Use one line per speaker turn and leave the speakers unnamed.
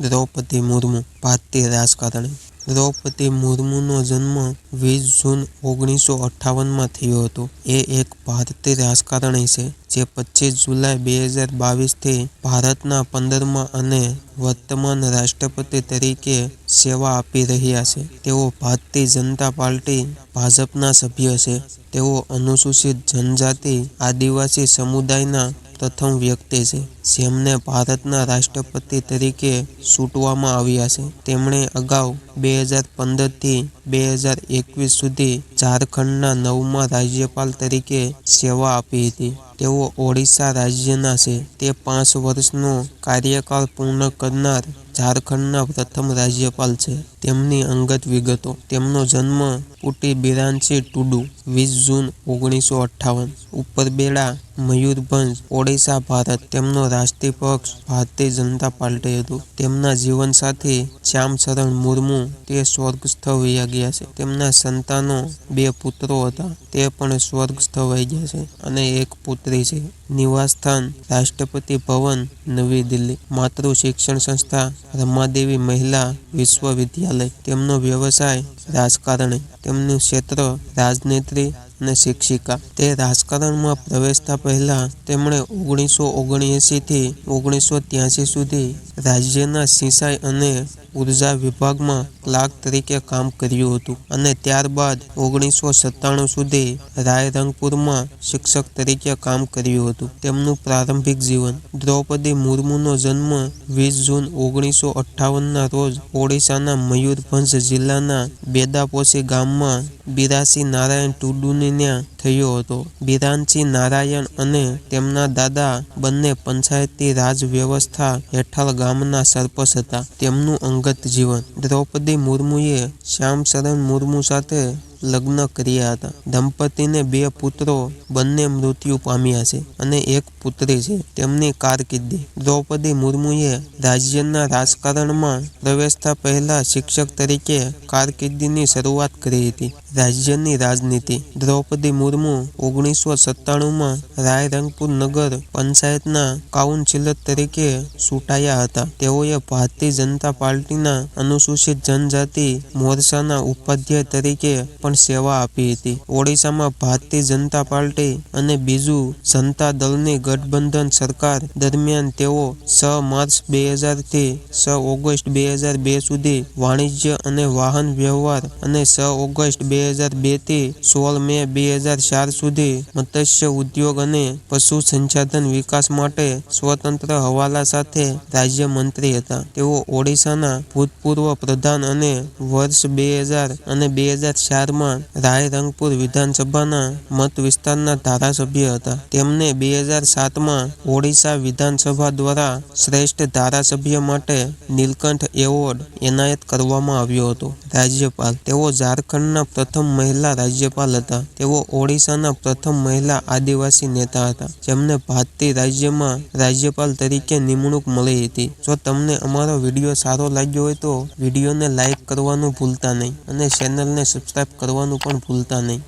દ્રૌપદી મુર્મુ, ભારતીય રાજકારણી દ્રૌપદી મુર્મુનો જન્મ વીસ જૂન ઓગણીસો અઠ્ઠાવનમાં થયો હતો. એ એક ભારતીય રાજકારણી છે, જે પચીસ જુલાઈ બે હજાર બાવીસથી ભારતના પંદરમા અને વર્તમાન રાષ્ટ્રપતિ તરીકે સેવા આપી રહ્યા છે. તેઓ ભારતીય જનતા પાર્ટી ભાજપના સભ્ય છે. તેઓ અનુસૂચિત જનજાતિ આદિવાસી સમુદાયના પ્રથમ વ્યક્તિ છે, જેમને ભારતના રાષ્ટ્રપતિ તરીકે ચૂંટવામાં આવ્યા છે. તેમણે અગાઉ બે હજાર પંદરથી બે હજાર એકવીસ સુધી ઝારખંડના નવમા રાજ્યપાલ તરીકે સેવા આપી હતી. તેઓ ઓડિશા રાજ્યના છે. તે પાંચ વર્ષનો કાર્યકાળ પૂર્ણ કરનાર ઝારખંડના પ્રથમ રાજ્યપાલ છે. તેમની અંગત વિગતો તેમનો જન્મ પુટી બિરાંચી ટુડુ, વીસ જૂન ઓગણીસો અઠ્ઠાવન ઉપરબેડા મયુરભંજ, ઓડિશા, ભારત તેમનો રાષ્ટ્રીય પક્ષ ભારતીય જનતા પાર્ટી હતું. તેમના જીવનસાથી શ્યામચરણ મુર્મુ તે સ્વર્ગસ્થ વયા ગયા છે. તેમના સંતાનો બે પુત્રો હતા તે પણ સ્વર્ગસ્થ વહી ગયા છે અને એક પુત્રી છે. નિવાસસ્થાન રાષ્ટ્રપતિ ભવન, નવી દિલ્હી. માતૃ શિક્ષણ સંસ્થા રમાદેવી મહિલા વિશ્વવિદ્યાલય. તેમનો વ્યવસાય રાજકારણી. તેમનું ક્ષેત્ર રાજનીતિ અને શિક્ષિકા. તે રાજકારણમાં પ્રવેશતા પહેલા તેમણે ઓગણીસો ઓગણએંસી થી ઓગણીસો ત્યાંસી સુધી રાજ્યના સિંચાઈ અને ઊર્જા વિભાગમાં ક્લાર્ક તરીકે કામ કર્યું હતું અને ત્યારબાદ ઓગણીસો સત્તાણું સુધી રાયરંગપુરમાં શિક્ષક તરીકે કામ કર્યું હતું. તેમનું પ્રારંભિક જીવન દ્રૌપદી મુર્મુનો જન્મ વીસ જૂન ઓગણીસો અઠ્ઠાવનના રોજ ઓડિશાના મયુરભંજ જિલ્લાના બેદાપોશી ગામમાં બિરાસી નારાયણ ટુડુની ત્યાં થયો હતો. બિરાંચી નારાયણ અને તેમના દાદા બંને પંચાયતી રાજ વ્યવસ્થા હેઠળ ગામના સરપંચ હતા. તેમનું અંગત જીવન દ્રૌપદી મુર્મુએ શ્યામચરણ મુર્મુ સાથે લગ્ન કર્યા હતા. દંપતીને બે પુત્રો, બંને મૃત્યુ પામ્યા છે અને એક પુત્રી છે. તેમની કારકિર્દી દ્રૌપદી મુર્મુએ રાજ્યના રાજકારણમાં પ્રવેશતા પહેલા શિક્ષક તરીકે કારકિર્દીની શરૂઆત કરી હતી. રાજ્યની રાજનીતિ દ્રૌપદી મુર્મુ ઓગણીસો સત્તાણુંમાં રાયરંગપુર નગર પંચાયતના કાઉન્સિલર તરીકે ચૂંટાયા હતા. તેઓએ ભારતીય જનતા પાર્ટીના અનુસૂચિત જનજાતિ મોરચાના ઉપાધ્યાય તરીકે પણ સેવા આપી હતી. ઓડિશામાં ભારતીય જનતા પાર્ટી અને બીજું જનતા દળની ગઠબંધન સરકાર દરમિયાન તેઓ છ માર્ચ બે હજારથી છ ઓગસ્ટ બે હજાર બે સુધી વાણિજ્ય અને વાહન વ્યવહાર અને છ ઓગસ્ટ બે હજાર બેથી સોળ મે બે હજાર ચાર સુધી મત્સ્ય ઉદ્યોગ અને પશુ સંસાધન વિકાસ માટે સ્વતંત્ર હવાલા સાથે રાજ્યમંત્રી હતા. તેઓ ઓડિશાના ભૂતપૂર્વ પ્રધાન અને વર્ષ બે હજાર અને બે હજાર ચારમાં રાયરંગપુર વિધાનસભાના મત વિસ્તારના ધારાસભ્ય હતા. તેમને બે હજાર સાતમાં ઓડિશા વિધાનસભા દ્વારા શ્રેષ્ઠ ધારાસભ્ય માટે નીલકંઠ એવોર્ડ એનાયત કરવામાં આવ્યો હતો. રાજ્યપાલ, તેઓ ઝારખંડના પ્રથમ મહિલા રાજ્યપાલ હતા. તેઓ ઓડિશાના પ્રથમ મહિલા આદિવાસી નેતા હતા, જેમને ભારતીય રાજ્યમાં રાજ્યપાલ તરીકે નિમણૂક મળી હતી. જો તમને અમારો વીડિયો સારો લાગ્યો હોય તો વિડીયોને લાઈક કરવાનું ભૂલતા નહીં અને ચેનલને સબસ્ક્રાઈબ કરવાનું પણ ભૂલતા નહીં.